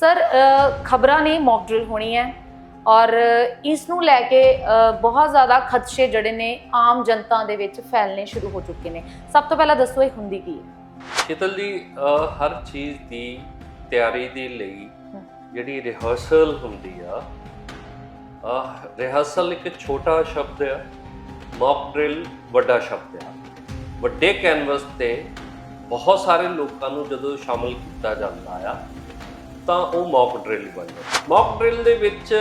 Sir ਖਬਰਾਂ ਨੇ mock drill ਹੋਣੀ ਹੈ ਔਰ ਇਸ ਨੂੰ ਲੈ ਕੇ ਬਹੁਤ ਜ਼ਿਆਦਾ ਖਦਸ਼ੇ ਜਿਹੜੇ ਨੇ ਆਮ ਜਨਤਾ ਦੇ ਵਿੱਚ ਫੈਲਣੇ ਸ਼ੁਰੂ ਹੋ ਚੁੱਕੇ ਨੇ। ਸਭ ਤੋਂ ਪਹਿਲਾਂ ਦੱਸੋ ਇਹ ਹੁੰਦੀ ਕੀ ਹੈ? ਸ਼ੀਤਲ ਜੀ ਹਰ ਚੀਜ਼ ਦੀ ਤਿਆਰੀ ਦੇ ਲਈ ਜਿਹੜੀ ਰਿਹਰਸਲ ਹੁੰਦੀ ਆ ਰਿਹਰਸਲ ਇੱਕ ਛੋਟਾ ਸ਼ਬਦ ਆ ਮੌਕ ਡਰਿਲ ਵੱਡਾ ਸ਼ਬਦ ਆ। ਵੱਡੇ ਕੈਨਵਸ ਤੇ ਬਹੁਤ ਸਾਰੇ ਲੋਕਾਂ ਨੂੰ ਜਦੋਂ ਸ਼ਾਮਲ ਕੀਤਾ ਜਾਂਦਾ ਆ ਤਾਂ ਉਹ ਮੌਕ ਡਰਿਲ ਬਣ ਜਾਂਦਾ ਮੌਕ ਡਰਿਲ ਦੇ ਵਿੱਚ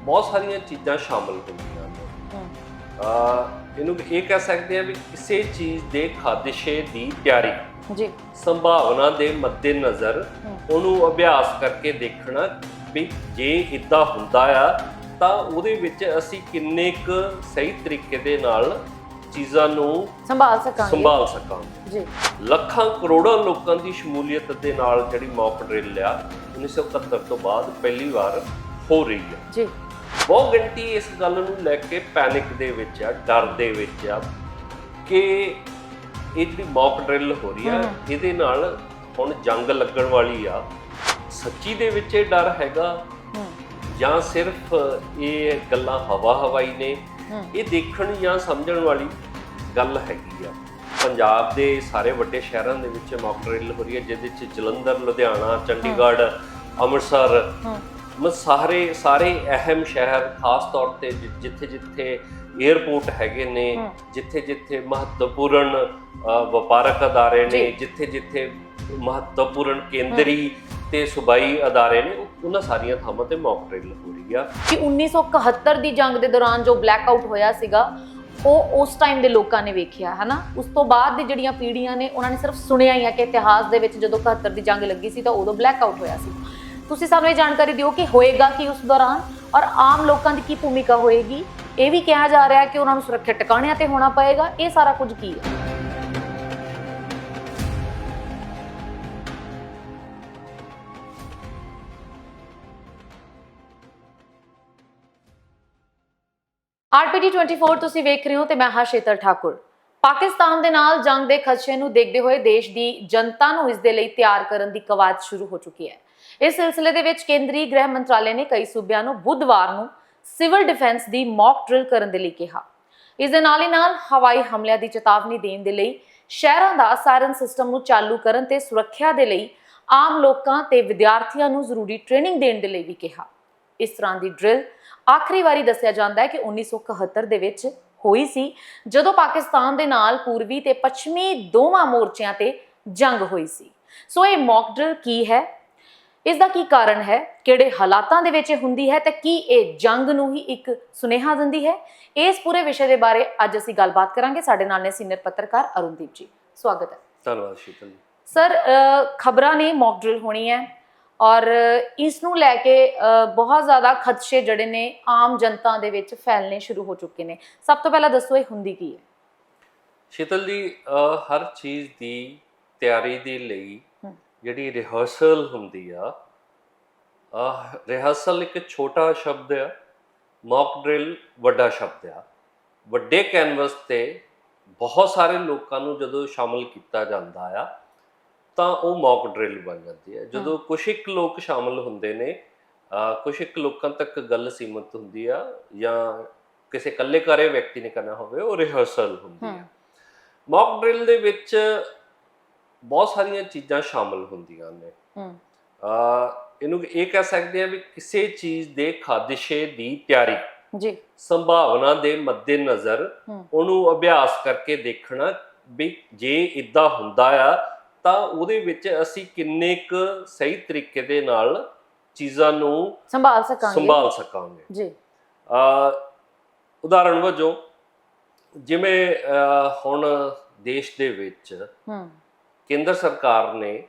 ਬਹੁਤ ਸਾਰੀਆਂ ਚੀਜ਼ਾਂ ਸ਼ਾਮਲ ਹੁੰਦੀਆਂ ਨੇ। ਅਹ ਇਹਨੂੰ ਇਹ ਕਹਿ ਸਕਦੇ ਆ ਵੀ ਕਿਸੇ ਚੀਜ਼ ਦੇ ਖਾਦਸ਼ੇ ਦੀ ਤਿਆਰੀ। ਜੀ। ਸੰਭਾਵਨਾ ਦੇ ਮੱਦੇਨਜ਼ਰ ਹਮ। ਉਹਨੂੰ ਅਭਿਆਸ ਕਰਕੇ ਦੇਖਣਾ ਵੀ ਜੇ ਇਦਾਂ ਹੁੰਦਾ ਆ ਤਾਂ ਉਹਦੇ ਵਿੱਚ ਅਸੀਂ ਕਿੰਨੇ ਕੁ ਸਹੀ ਤਰੀਕੇ ਦੇ ਨਾਲ ਚੀਜ਼ਾਂ ਨੂੰ ਸੰਭਾਲ ਸਕਾਂਗੇ। ਸੰਭਾਲ ਸਕਾਂਗੇ। ਜੀ। ਲੱਖਾਂ ਕਰੋੜਾਂ ਲੋਕਾਂ ਦੀ ਸ਼ਮੂਲੀਅਤ ਦੇ ਨਾਲ ਜਿਹੜੀ ਮੌਕ ਡਰਿਲ ਆ 1971 ਤੋਂ ਬਾਅਦ ਪਹਿਲੀ ਵਾਰ ਹੋ ਰਹੀ ਹੈ ਜੀ। ਬਹੁਤ ਗਿਣਤੀ ਇਸ ਗੱਲ ਨੂੰ ਲੈ ਕੇ ਪੈਨਿਕ ਦੇ ਵਿੱਚ ਆ ਡਰ ਦੇ ਵਿੱਚ ਆ ਕਿ ਇਹ ਜਿਹੜੀ ਮੌਕ ਡਰਿਲ ਹੋ ਰਹੀ ਆ। ਇਹਦੇ ਨਾਲ ਹੁਣ ਜੰਗ ਲੱਗਣ ਵਾਲੀ ਆ। ਸੱਚੀ ਦੇ ਵਿੱਚ ਇਹ ਡਰ ਹੈਗਾ ਜਾਂ ਸਿਰਫ ਇਹ ਗੱਲਾਂ ਹਵਾ ਹਵਾਈ ਨੇ ਇਹ ਦੇਖਣ ਜਾਂ ਸਮਝਣ ਵਾਲੀ? ਗੱਲ ਹੈਗੀ ਆ ਪੰਜਾਬ ਦੇ ਸਾਰੇ ਵੱਡੇ ਸ਼ਹਿਰਾਂ ਦੇ ਵਿੱਚ ਮੌਕ ਡਰਿਲ ਹੋ ਰਹੀ ਹੈ ਜਿਹਦੇ ਵਿੱਚ ਜਲੰਧਰ ਲੁਧਿਆਣਾ ਚੰਡੀਗੜ੍ਹ ਅੰਮ੍ਰਿਤਸਰ ਹੂੰ ਮ ਸਾਰੇ ਸਾਰੇ ਅਹਿਮ ਸ਼ਹਿਰ ਖਾਸ ਤੌਰ ਤੇ ਜਿੱਥੇ ਜਿੱਥੇ 에ਅਰਪੋਰਟ ਹੈਗੇ ਨੇ। ਜਿੱਥੇ ਜਿੱਥੇ ਮਹੱਤਵਪੂਰਨ ਵਪਾਰਕ ਅਦਾਰੇ ਨੇ। ਜਿੱਥੇ ਜਿੱਥੇ ਮਹੱਤਵਪੂਰਨ ਕੇਂਦਰੀ ਤੇ ਸੂਬਾਈ ਅਦਾਰੇ ਨੇ ਉਹ- ਉਹਨਾਂ ਸਾਰੀਆਂ ਥਾਵਾਂ ਤੇ ਮੌਕ ਡਰਿਲ ਹੋ ਰਹੀ ਆ ਕਿ 1971 ਦੀ ਜੰਗ ਦੇ ਦੌਰਾਨ ਜੋ ਬਲੈਕ ਆਊਟ ਹੋਇਆ ਸੀਗਾ ਉਹ ਉਸ ਟਾਈਮ ਦੇ ਲੋਕਾਂ ਨੇ ਵੇਖਿਆ, ਹਨਾ? ਉਸ ਤੋਂ ਬਾਅਦ ਦੀ ਜਿਹੜੀਆਂ ਪੀੜ੍ਹੀਆਂ ਨੇ, ਉਹਨਾਂ ਨੇ ਸਿਰਫ ਸੁਣਿਆ ਹੀ ਆ ਕਿ ਇਤਿਹਾਸ ਦੇ ਵਿੱਚ ਜਦੋਂ 71 ਦੀ ਜੰਗ ਲੱਗੀ ਸੀ ਤਾਂ ਉਦੋਂ ਬਲੈਕ ਆਊਟ ਹੋਇਆ ਸੀ। ਤੁਸੀਂ ਸਾਨੂੰ ਇਹ ਜਾਣਕਾਰੀ ਦਿਓ ਕਿ ਹੋਏਗਾ ਕੀ ਉਸ ਦੌਰਾਨ ਔਰ ਆਮ ਲੋਕਾਂ ਦੀ ਕੀ ਭੂਮਿਕਾ ਹੋਏਗੀ? ਇਹ ਵੀ ਕਿਹਾ ਜਾ ਰਿਹਾ ਕਿ ਉਹਨਾਂ ਨੂੰ ਸੁਰੱਖਿਅਤ ਟਿਕਾਣਿਆਂ ਤੇ ਹੋਣਾ ਪਏਗਾ। ਇਹ ਸਾਰਾ ਕੁਝ ਕੀ ਹੈ? ਆਰਪੀਟੀ 24 ਤੁਸੀਂ ਵੇਖ ਰਹੇ ਹੋ ਤੇ ਮੈਂ ਹਾਂ ਸ਼ੇਤਰ ਠਾਕੁਰ। ਪਾਕਿਸਤਾਨ ਦੇ ਨਾਲ ਜੰਗ ਦੇ ਖਦਸ਼ੇ ਨੂੰ ਦੇਖਦੇ ਹੋਏ ਦੇਸ਼ ਦੀ ਜਨਤਾ ਨੂੰ ਇਸ ਦੇ ਲਈ ਤਿਆਰ ਕਰਨ ਦੀ ਕਵਾਇਦ ਸ਼ੁਰੂ ਹੋ ਚੁੱਕੀ ਹੈ। ਇਸ ਸਿਲਸਿਲੇ ਦੇ ਵਿੱਚ ਕੇਂਦਰੀ ਗ੍ਰਹਿ ਮੰਤਰਾਲੇ ਨੇ ਕਈ ਸੂਬਿਆਂ ਨੂੰ ਬੁੱਧਵਾਰ ਨੂੰ ਸਿਵਲ ਡਿਫੈਂਸ ਦੀ ਮੌਕ ਡਰਿਲ ਕਰਨ ਦੇ ਲਈ ਕਿਹਾ। ਇਸ ਦੇ ਨਾਲ ਹੀ ਨਾਲ ਹਵਾਈ ਹਮਲਿਆਂ ਦੀ ਚੇਤਾਵਨੀ ਦੇਣ ਦੇ ਲਈ ਸ਼ਹਿਰਾਂ ਦਾ ਸਾਇਰਨ ਸਿਸਟਮ ਨੂੰ ਚਾਲੂ ਕਰਨ ਤੇ ਸੁਰੱਖਿਆ ਦੇ ਲਈ ਆਮ ਲੋਕਾਂ ਤੇ ਵਿਦਿਆਰਥੀਆਂ ਨੂੰ ਜ਼ਰੂਰੀ ਟ੍ਰੇਨਿੰਗ ਦੇਣ ਦੇ ਲਈ ਵੀ ਕਿਹਾ। ਇਸ ਤਰ੍ਹਾਂ ਦੀ ਡਰਿਲ ਆਖਰੀ ਵਾਰੀ ਦੱਸਿਆ ਜਾਂਦਾ ਹੈ ਕਿ 1971 ਦੇ ਵਿੱਚ ਹੋਈ ਸੀ ਜਦੋਂ ਪਾਕਿਸਤਾਨ ਦੇ ਨਾਲ ਪੂਰਬੀ ਤੇ ਪੱਛਮੀ ਦੋਵਾਂ ਮੋਰਚਿਆਂ ਤੇ ਜੰਗ ਹੋਈ ਸੀ। ਸੋ ਇਹ ਮੌਕ ਡਰਿਲ ਕੀ ਹੈ? ਇਸ ਦਾ ਕੀ ਕਾਰਨ ਹੈ? ਕਿਹੜੇ ਹਾਲਾਤਾਂ ਦੇ ਵਿੱਚ ਇਹ ਹੁੰਦੀ ਹੈ? ਤੇ ਕੀ ਇਹ ਜੰਗ ਨੂੰ ਹੀ ਇੱਕ ਸੁਨੇਹਾ ਦਿੰਦੀ ਹੈ? ਇਸ ਪੂਰੇ ਵਿਸ਼ੇ ਦੇ ਬਾਰੇ ਅੱਜ ਅਸੀਂ ਗੱਲਬਾਤ ਕਰਾਂਗੇ। ਸਾਡੇ ਨਾਲ ਨੇ ਸੀਨੀਅਰ ਪੱਤਰਕਾਰ ਅਰੁਣਦੀਪ ਜੀ। ਸਵਾਗਤ ਹੈ। ਧੰਨਵਾਦ ਸ਼ੀਤਲ ਸਰ ਖਬਰਾਂ ਨੇ ਮੌਕ ਡਰਿਲ ਹੋਣੀ ਹੈ। ਔਰ ਇਸ ਨੂੰ ਲੈ ਕੇ ਬਹੁਤ ਜ਼ਿਆਦਾ ਖਦਸ਼ੇ ਜਿਹੜੇ ਨੇ ਆਮ ਜਨਤਾ ਦੇ ਵਿੱਚ ਫੈਲਣੇ ਸ਼ੁਰੂ ਹੋ ਚੁੱਕੇ ਨੇ। ਸਭ ਤੋਂ ਪਹਿਲਾਂ ਦੱਸੋ ਇਹ ਹੁੰਦੀ ਕੀ ਹੈ? ਸ਼ੀਤਲ ਜੀ ਹਰ ਚੀਜ਼ ਦੀ ਤਿਆਰੀ ਦੇ ਲਈ। ਜਿਹੜੀ ਰਿਹਰਸਲ ਹੁੰਦੀ ਆ ਰਿਹਰਸਲ ਇੱਕ ਛੋਟਾ ਸ਼ਬਦ ਆ ਮੌਕ ਡਰਿਲ ਵੱਡਾ ਸ਼ਬਦ ਆ। ਵੱਡੇ ਕੈਨਵਸ ਤੇ ਬਹੁਤ ਸਾਰੇ ਲੋਕਾਂ ਨੂੰ ਜਦੋਂ ਸ਼ਾਮਲ ਕੀਤਾ ਜਾਂਦਾ ਆ ਤਾਂ ਉਹ ਮੌਕ ਡਰਿਲ ਬਣ ਜਾਂਦੀ ਹੈ। ਜਦੋਂ ਕੁਛ ਇੱਕ ਲੋਕ ਸ਼ਾਮਲ ਹੁੰਦੇ ਨੇ ਕੁਛ ਇੱਕ ਲੋਕਾਂ ਤੱਕ ਗੱਲ ਸੀਮਤ ਹੁੰਦੀ ਆ ਜਾਂ ਕਿਸੇ ਇਕੱਲੇ ਕਰੇ ਵਿਅਕਤੀ ਨੇ ਕਰਨਾ ਹੋਵੇ ਉਹ ਰਿਹਰਸਲ ਹੁੰਦੀ ਆ। ਮੌਕ ਡਰਿਲ ਦੇ ਵਿੱਚ ਬਹੁਤ ਸਾਰੀਆਂ ਚੀਜ਼ਾਂ ਸ਼ਾਮਲ ਹੁੰਦੀਆਂ ਨੇ। ਅ ਇਹਨੂੰ ਇਹ ਕਹਿ ਸਕਦੇ ਆ ਵੀ ਕਿਸੇ ਚੀਜ਼ ਦੇ ਖਾਦਸ਼ੇ ਦੀ ਤਿਆਰੀ ਜੀ। ਸੰਭਾਵਨਾ ਦੇ ਮੱਦੇਨਜ਼ਰ ਹੂੰ। ਉਹਨੂੰ ਅਭਿਆਸ ਕਰਕੇ ਦੇਖਣਾ ਵੀ ਜੇ ਇਦਾਂ ਹੁੰਦਾ ਆ ਤਾਂ ਉਹਦੇ ਵਿੱਚ ਅਸੀਂ ਕਿੰਨੇ ਕੁ ਸਹੀ ਤਰੀਕੇ ਦੇ ਨਾਲ ਚੀਜ਼ਾਂ ਨੂੰ ਸੰਭਾਲ ਸਕਾਂਗੇ। ਸੰਭਾਲ ਸਕਾਂਗੇ। ਜੀ। ਅ ਉਦਾਹਰਣ ਵਜੋਂ ਜਿਵੇਂ ਹੁਣ ਦੇਸ਼ ਦੇ ਵਿੱਚ ਹੂੰ। ਕੇਂਦਰ ਸਰਕਾਰ ਨੇ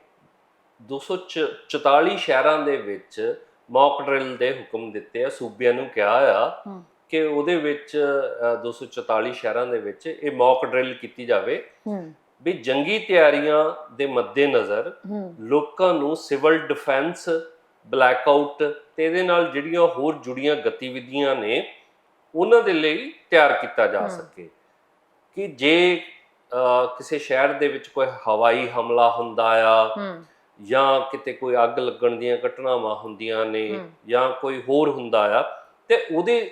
244 ਸ਼ਹਿਰਾਂ ਦੇ ਵਿੱਚ ਮੌਕ ਡਰਿਲ ਦੇ ਹੁਕਮ ਦਿੱਤੇ ਆ ਸੂਬਿਆਂ ਨੂੰ ਕਿਹਾ ਆ ਕਿ ਉਹਦੇ ਵਿੱਚ ਅ, 244 ਸ਼ਹਿਰਾਂ ਦੇ ਵਿੱਚ ਇਹ ਮੌਕ ਡਰਿਲ ਕੀਤੀ ਜਾਵੇ। ਵੀ ਜੰਗੀ ਤਿਆਰੀਆਂ ਦੇ ਮੱਦੇਨਜ਼ਰ ਹੂੰ। ਲੋਕਾਂ ਨੂੰ ਸਿਵਲ ਡਿਫੈਂਸ ਬਲੈਕਆਊਟ ਤੇ ਇਹਦੇ ਨਾਲ ਜਿਹੜੀਆਂ ਹੋਰ ਜੁੜੀਆਂ ਗਤੀਵਿਧੀਆਂ ਨੇ ਉਹਨਾਂ ਦੇ ਲਈ ਤਿਆਰ ਕੀਤਾ ਜਾ। ਸਕੇ। ਕਿ ਜੇ ਕਿਸੇ ਸ਼ਹਿਰ ਦੇ ਵਿੱਚ ਕੋਈ ਹਵਾਈ ਹਮਲਾ ਹੁੰਦਾ ਆ ਜਾਂ ਕਿਤੇ ਕੋਈ ਅੱਗ ਲੱਗਣ ਦੀਆਂ ਘਟਨਾਵਾਂ ਹੁੰਦੀਆਂ ਨੇ। ਜਾਂ ਕੋਈ ਹੋਰ ਹੁੰਦਾ ਆ ਤੇ ਉਹਦੇ